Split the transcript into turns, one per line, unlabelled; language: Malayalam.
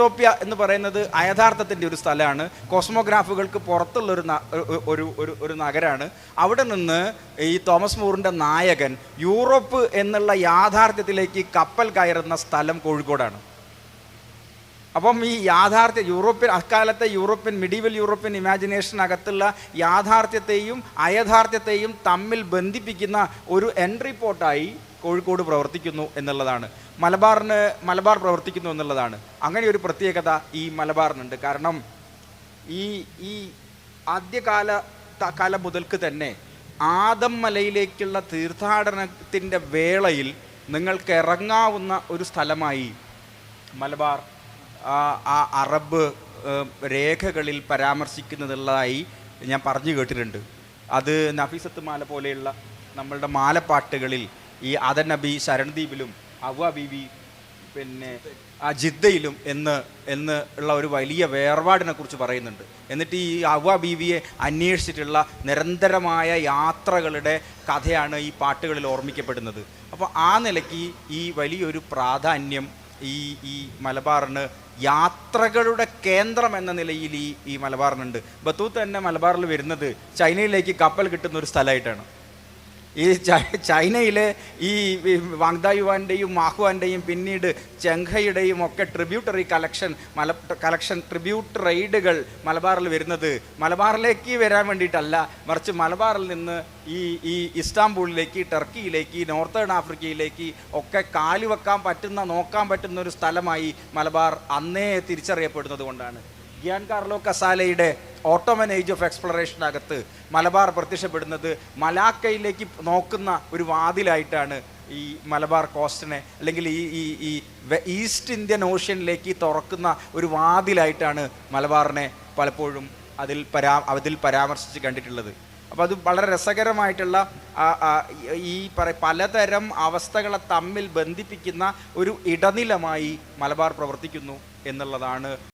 യൂട്ടോപ്യ എന്ന് പറയുന്നത് അയഥാർത്ഥത്തിന്റെ ഒരു സ്ഥലമാണ്. കോസ്മോഗ്രാഫുകൾക്ക് പുറത്തുള്ള ഒരു ഒരു- ഒരു ഒരു നഗരമാണ് അവിടെ നിന്ന് ഈ തോമസ് മൂറിന്റെ നായകൻ യൂറോപ്പ് എന്നുള്ള യാഥാർത്ഥ്യത്തിലേക്ക് കപ്പൽ കയറുന്ന സ്ഥലം കോഴിക്കോടാണ്. അപ്പം ഈ യാഥാർത്ഥ്യ യൂറോപ്യൻ അക്കാലത്തെ യൂറോപ്യൻ മിഡീവൽ യൂറോപ്യൻ ഇമാജിനേഷനകത്തുള്ള യാഥാർത്ഥ്യത്തെയും അയഥാർത്ഥ്യത്തെയും തമ്മിൽ ബന്ധിപ്പിക്കുന്ന ഒരു എൻട്രി പോർട്ടായി കോഴിക്കോട് പ്രവർത്തിക്കുന്നു എന്നുള്ളതാണ്. മലബാറിന് മലബാർ പ്രവർത്തിക്കുന്നു എന്നുള്ളതാണ്. അങ്ങനെ ഒരു പ്രത്യേകത ഈ മലബാറിനുണ്ട്. കാരണം ഈ ഈ ആദ്യകാല കാലം മുതൽക്ക് തന്നെ ആദം മലയിലേക്കുള്ള തീർത്ഥാടനത്തിന്റെ വേളയിൽ നിങ്ങൾക്ക് ഇറങ്ങാവുന്ന ഒരു സ്ഥലമായി മലബാർ ആ അറബ് രേഖകളിൽ പരാമർശിക്കുന്നതുള്ളതായി ഞാൻ പറഞ്ഞു കേട്ടിട്ടുണ്ട്. അത് നഫീസത്ത് മാല പോലെയുള്ള നമ്മളുടെ മാലപ്പാട്ടുകളിൽ ഈ അദൻ നബി ശരൺദ്വീപിലും അവ ബീവി പിന്നെ ആ ജിദ്ദയിലും എന്ന് എന്ന് ഉള്ള ഒരു വലിയ വേർപാടിനെ കുറിച്ച് പറയുന്നുണ്ട്. എന്നിട്ട് ഈ അവ ബീവിയെ അന്വേഷിച്ചിട്ടുള്ള നിരന്തരമായ യാത്രകളുടെ കഥയാണ് ഈ പാട്ടുകളിൽ ഓർമ്മിക്കപ്പെടുന്നത്. അപ്പോൾ ആ നിലയ്ക്ക് ഈ വലിയൊരു പ്രാധാന്യം ഈ ഈ മലബാറിന് യാത്രകളുടെ കേന്ദ്രം എന്ന നിലയിൽ ഈ ഈ മലബാറിനുണ്ട്. ബത്തൂത്ത് തന്നെ മലബാറിൽ വരുന്നത് ചൈനയിലേക്ക് കപ്പൽ കിട്ടുന്ന ഒരു സ്ഥലമായിട്ടാണ്. ഈ ചൈനയിലെ ഈ വാങ്ദായുവാന്റെയും മാഹുവാന്റെയും പിന്നീട് ചെങ്കയുടെയും ഒക്കെ ട്രിബ്യൂട്ടറി കളക്ഷൻ മല കളക്ഷൻ ട്രിബ്യൂട്ട് റൈഡുകൾ മലബാറിൽ വരുന്നത് മലബാറിലേക്ക് വരാൻ വേണ്ടിയിട്ടല്ല മറിച്ച് മലബാറിൽ നിന്ന് ഈ ഈ ഇസ്താംബൂളിലേക്ക് ടർക്കിയിലേക്ക് നോർത്തേൺ ആഫ്രിക്കയിലേക്ക് ഒക്കെ കാലുവെക്കാൻ പറ്റുന്ന നോക്കാൻ പറ്റുന്ന ഒരു സ്ഥലമായി മലബാർ അന്നേ തിരിച്ചറിയപ്പെടുന്നത് കൊണ്ടാണ്. ഗിയാൻ കാർലോ കസാലയുടെ ഓട്ടോമൻ ഏജ് ഓഫ് എക്സ്പ്ലറേഷനകത്ത് മലബാർ പ്രത്യക്ഷപ്പെടുന്നത് മലാക്കയിലേക്ക് നോക്കുന്ന ഒരു വാതിലായിട്ടാണ് ഈ മലബാർ കോസ്റ്റിനെ അല്ലെങ്കിൽ ഈ ഈ ഈ ഈസ്റ്റ് ഇന്ത്യൻ ഓഷ്യനിലേക്ക് തുറക്കുന്ന ഒരു വാതിലായിട്ടാണ് മലബാറിനെ പലപ്പോഴും അതിൽ പരാ അതിൽ പരാമർശിച്ച് കണ്ടിട്ടുള്ളത്. അപ്പോൾ അത് വളരെ രസകരമായിട്ടുള്ള ഈ പറ പലതരം അവസ്ഥകളെ തമ്മിൽ ബന്ധിപ്പിക്കുന്ന ഒരു ഇടനിലമായി മലബാർ പ്രവർത്തിക്കുന്നു എന്നുള്ളതാണ്